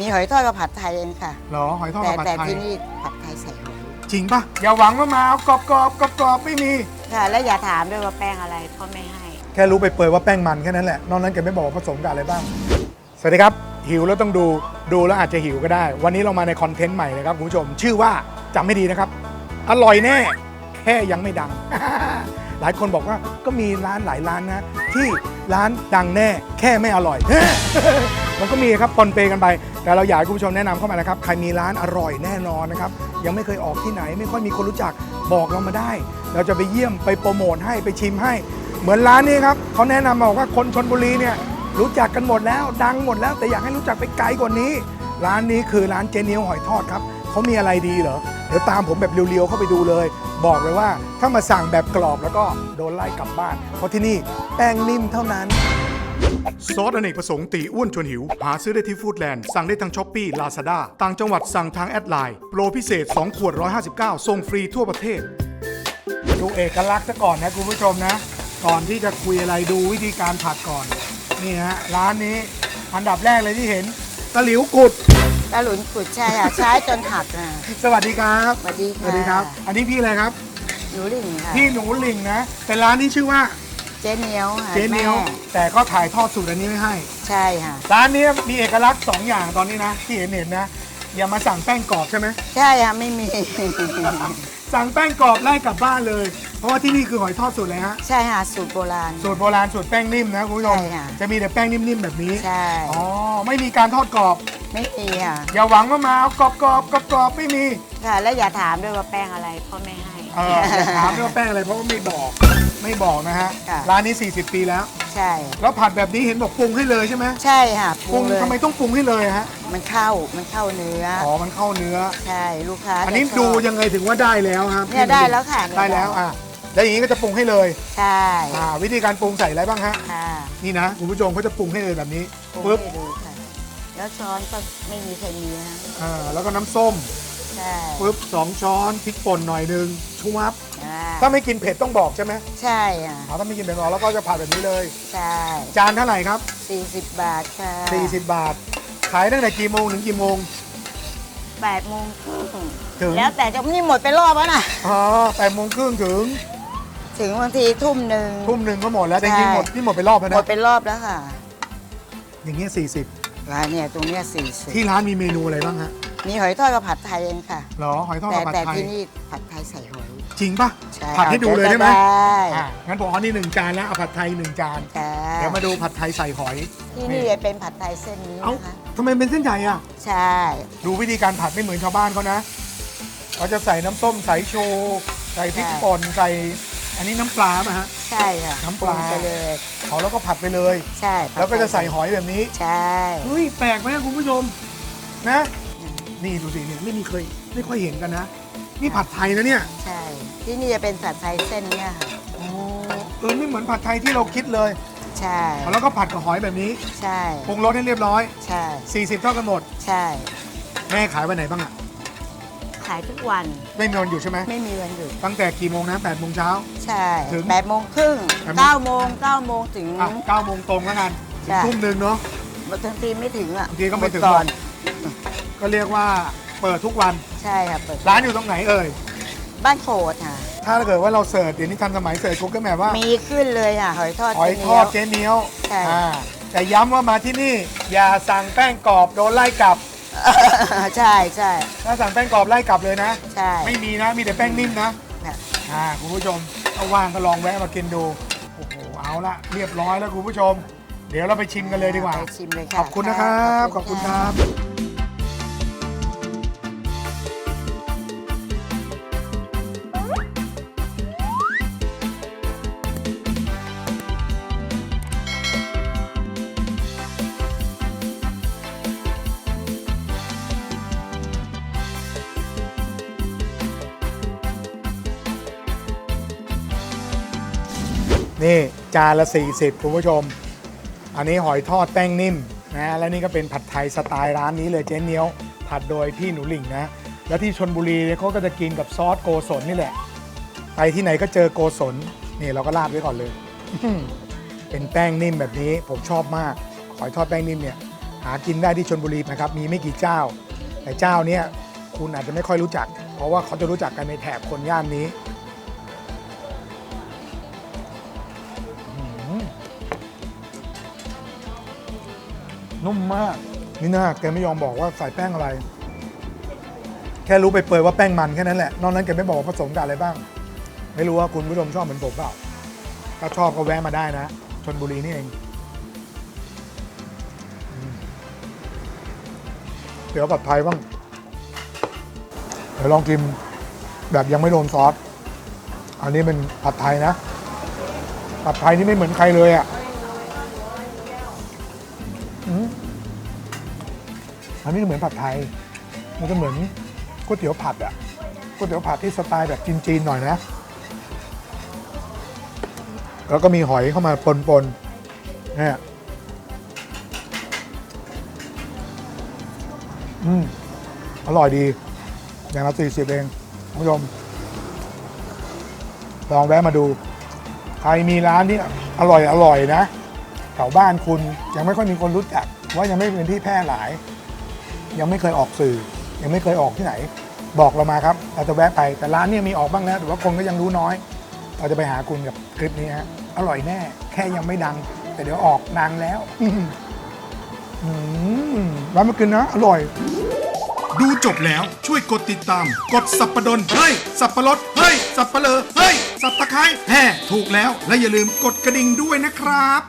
มีหอยทอดกับผัดไทยเองค่ะ เหรอหอยทอดแต่กับผัดแต่ไทย ที่นี่ผัดไทยใส่หอยจริงปะอย่าหวังว่ามาเอากรอบกรอบกรอบกรอบๆไม่มี ค่ะ แล้วอย่าถามด้วยว่าแป้งอะไรเพราะไม่ให้ แค่รู้ไปเปรยว่าแป้งมันแค่นั้นแหละ นอกนั้นแกไม่บอกว่าผสมกับอะไรบ้าง สวัสดีครับ หิวแล้วต้องดูดูแล้วอาจจะหิวก็ได้ วันนี้เรามาในคอนเทนต์ใหม่นะครับคุณผู้ชม ชื่อว่าจำไม่ดีนะครับ อร่อยแน่ แค่ยังไม่ดัง หลายคนบอกว่าก็มีร้านหลายร้านนะ ที่ร้านดังแน่ แค่ไม่อร่อย มันก็มีครับปนเปกันไป แต่เราอยากให้คุณผู้ชมแนะนำเข้ามานะครับใครมีร้านอร่อยแน่นอนนะครับยังไม่เคยออกที่ไหน ไม่ค่อยมีคนรู้จักบอกเรามาได้ เราจะไปเยี่ยมไปโปรโมทให้ไปชิมให้ เหมือนร้านนี้ครับเขาแนะนำมาบอกว่าคนชนบุรีเนี่ยรู้จักกันหมดแล้ว ดังหมดแล้วแต่อยากให้รู้จักไปไกลกว่านี้ ร้านนี้คือร้านเจเนียวหอยทอดครับเขามีอะไรดีเหรอเดี๋ยวตามผมแบบเรียวๆเข้าไปดูเลย บอกเลยว่าถ้ามาสั่งแบบกรอบแล้วก็โดนไล่กลับบ้าน เพราะที่นี่แป้งนิ่มเท่านั้น ซอสอเนกประสงค์ตีอ้วนชวนหิว หาซื้อได้ที่ฟู้ดแลนด์ สั่งได้ทางช้อปปี้ลาซาด้าต่างจังหวัดสั่งทางแอดไลน์โปรพิเศษ 2 ขวด 159ส่งฟรีทั่วประเทศ ดูเอกลักษณ์ซะก่อนนะคุณผู้ชมนะ ก่อนที่จะคุยอะไรดูวิธีการผัดก่อน นี่ฮะร้านนี้อันดับแรกเลยที่เห็นตะหลิวกุด ตะหลุนกุดใช่ค่ะใช้จนหักนะสวัสดีครับสวัสดีสค่ะวัสดีครับอันนี้พี่อะไรครับ หนูหลิงค่ะ พี่หนูหลิงนะแต่ร้านนี้ชื่อว่าเจ๊เหนียวค่ะเจเนียวแม่แต่ก็ถ่ายทอดสูตรอันนี้ไม่ให้ ใช่ค่ะ ร้านนี้มีเอกลักษณ์ 2 อย่างตอนนี้นะ ที่เห็นเห็นนะ อย่ามาสั่งแป้งกรอบใช่ไหม ใช่ค่ะไม่มี สั่งแป้งกรอบไล่กลับบ้านเลย เพราะว่าที่นี่คือหอยทอดสูตรเลยฮะ ใช่ค่ะสูตรโบราณ สูตรโบราณสูตรแป้งนิ่มนะคุณผู้ชม ใช่ค่ะ จะมีแต่แป้งนิ่มๆแบบนี้ ใช่ อ๋อ ไม่มีการทอดกรอบ ไม่มีค่ะอย่าหวังว่ามาเอากรอบกรอบกรอบกรอบๆไม่มี ค่ะ แล้วอย่าถามด้วยว่าแป้งอะไรเพราะไม่ให้ เอออย่าถามด้วยว่าแป้งอะไรเพราะว่าไม่บอกไม่บอกนะฮะค่ะ ร้านนี้ 40 ปีแล้ว ใช่ แล้วผัดแบบนี้เห็นบอกปรุงให้เลยใช่ไหมใช่ค่ะปรุงเลยทำไมต้องปรุงให้เลยฮะมันเข้ามันเข้าเนื้ออ๋อมันเข้าเนื้อ ใช่ลูกค้าอันนี้จะชบ ดูยังไงถึงว่าได้แล้วครับเนี่ยได้แล้วค่ะได้แล้วอะแล้วอย่างนี้ก็จะปรุงให้เลยใช่อ่าวิธีการปรุงใส่อะไรบ้างฮะค่ะนี่นะคุณผู้ชมเขาจะปรุงให้เลยแบบนี้ปรุงปึ๊บให้ดูค่ะ แล้วช้อนก็ไม่มีใครมีนะอ่าแล้วก็น้ำส้มใช่ปึ๊บสองช้อนพริกป่นหน่อยหนึง ชุบอ่าถ้าไม่กินเผ็ดต้องบอกใช่ไหมใช่อะ อ๋อถ้าไม่กินเผ็ดบอกแล้วก็จะผัดแบบนี้เลย ใช่ จานเท่าไหร่ครับ 40 บาทค่ะ40 บาท ขายตั้งแต่กี่โมงถึงกี่โมง8โมงครึ่งถึง แล้วแต่จะนี่หมดไปรอบแล้วนะ อ๋อแปดโมงครึ่งถึงถึงบางทีทุ่มหนึ่ง ทุ่มหนึ่งก็หมดแล้วแต่จใช่ริงๆหมดที่หมดไปรอบแล้วหมดนะไปรอบแล้วค่ะ อย่างเงี้ย40ร้านเนี่ยตรงเนี้ยที่ร้านมีเมนูอะไรบ้างฮะมีหอยทอดกับผัดไทยเองค่ะ เหรอหอยทอดแต่กับผัดแต่ไทยที่นี่ผัดไทยใส่หอย จริงปะใช่ผัดให้ดูเลยได้ไหมได้อะงั้นผมเอานี่หนึ่งจานแล้วเอาผัดไทยหนึ่งจานค่ะเดี๋ยวมาดูผัดไทยใส่หอย ที่นี่จะเป็นผัดไทยเส้นนี้เอ้านะคะทำไมเป็นเส้นใหญ่อะ ใช่ ดูวิธีการผัดไม่เหมือนชาวบ้านเขานะเขาจะใส่น้ำส้มสายชูใส่พริกป่นใส่ อันนี้น้ำปลาป่ะฮะ ใช่ค่ะน้ำปลา รุงไปเลย ขอแล้วก็ผัดไปเลย ใช่ผัดแล้วก็จะใส่หอยแบบนี้ใช่เฮ้ยแปลกไหมคุณผู้ชมนะ นี่ดูสิเนี่ยไม่มีเคยไม่ค่อยเห็นกันนะ นี่ผัดไทยนะเนี่ยใช่ ที่นี่จะเป็นผัดไทยเส้นเนี่ยค่ะโอ้เออไม่เหมือนผัดไทยที่เราคิดเลยใช่แล้วก็ผัดกับหอยแบบนี้ใช่ปรุงรสให้เรียบร้อย ใช่ 40 เท่ากันหมด ใช่ แม่ขายวันไหนบ้างอะขายทุกวันไม่มีวันหยุดใช่ไหมไม่มีวันหยุดตั้งแต่กี่โมงนะ8โมงเช้า ใช่ถึงแปดโมงครึ่งแปดโมงเก้าโมงเก้าโมงถึงอะ9โมงตรงแล้วกันถึงใช่ทุ่มหนึ่งเนาะบางทีไม่ถึงอะบางทีก็ไม่ถึงก่อนก็เรียกว่า เปิดทุกวัน ใช่ค่ะเปิดร้านอยู่ตรงไหนเอ่ย บ้านโขดค่ะ ถ้าเกิดว่าเราเสิร์ชเดี๋ยวนี้ทันสมัยเสิร์ชกูก็แมปว่ามีขึ้นเลยอะหอยทอดหอยทอดเจ๊เนี้ยวใช่อ่าแต่ย้ำว่ามาที่นี่ อย่าสั่งแป้งกรอบโดนไล่กลับใช่ใช่ถ้าสั่งแป้งกรอบไล่กลับเลยนะ ใช่ไม่มีนะมีแต่แป้งนิ่มนะค่ะอ่าคุณผู้ชมถ้าว่างก็ลองแวะมากินดูโอ้โหเอาละเรียบร้อยแล้วคุณผู้ชม เดี๋ยวเราไปชิมกันเลยดีกว่า ไปชิมเลยค่ะขอบคุณนะครับ ขอบคุณครับ นี่จานละ 40 คุณผู้ชม อันนี้หอยทอดแป้งนิ่มนะและนี่ก็เป็นผัดไทยสไตล์ร้านนี้เลยเจ๊เนี้ยว ผัดโดยพี่หนูหลิงนะ แล้วที่ชนบุรีเนี่ยเขาก็จะกินกับซอสโกศลนี่แหละ ไปที่ไหนก็เจอโกศลนี่เราก็ราดไว้ก่อนเลย เป็นแป้งนิ่มแบบนี้ผมชอบมาก หอยทอดแป้งนิ่มเนี่ยหหากินได้ที่ชนบุรีนะครับมีไม่กี่เจ้า แต่เจ้าเนี้ยคุณอาจจะไม่ค่อยรู้จัก เพราะว่าเขาจะรู้จักกันในแถบคนย่านนี้ นุ่มมากนี่น่าแกไม่ยอมบอกว่าใส่แป้งอะไร แค่รู้ไปเปรยว่าแป้งมันแค่นั้นแหละ นอกนั้นแกไม่บอกว่าผสมกับอะไรบ้าง ไม่รู้ว่าคุณผู้ชมชอบเหมือนผมเปล่าถ้าชอบก็แวะมาได้นะชนบุรีนี่เอง เดี๋ยวกับไทยบ้าง เดี๋ยวลองกินแบบยังไม่โดนซอส อันนี้เป็นผัดไทยนะ ผัดไทยนี่ไม่เหมือนใครเลยอะ่ะ อันนี้เหมือนผัดไทย มันจะเหมือนก๋วยเตี๋ยวผัดอะก๋วยเตี๋ยวผัดที่สไตล์แบบจีนๆหน่อยนะ แล้วก็มีหอยเข้ามาปนๆนี่อืมอร่อยดี อย่างละสี่สิบเองคุณผู้ชม ลองแวะมาดู ใครมีร้านที่อร่อยอร่อยนะแถวบ้านคุณยังไม่ค่อยมีคนรู้จัก ว่ายังไม่เป็นที่แพร่หลาย ยังไม่เคยออกสื่อ ยังไม่เคยออกที่ไหน บอกเรามาครับเราจะแวะไปแต่ร้านเนี้มีออกบ้างแล้วแต่ว่าคนก็ยังรู้น้อย เราจะไปหาคุณกับคลิปนี้ฮะอร่อยแน่แค่ยังไม่ดัง แต่เดี๋ยวออกดังแล้วร้านมากินนะ อร่อย ดูจบแล้วช่วยกดติดตาม กดสับประดนเฮ้ยสับปะรดเฮ้ยสับปะเลอเฮ้ยสับตะไคร้แห่ถูกแล้วและอย่าลืมกดกระดิ่งด้วยนะครับ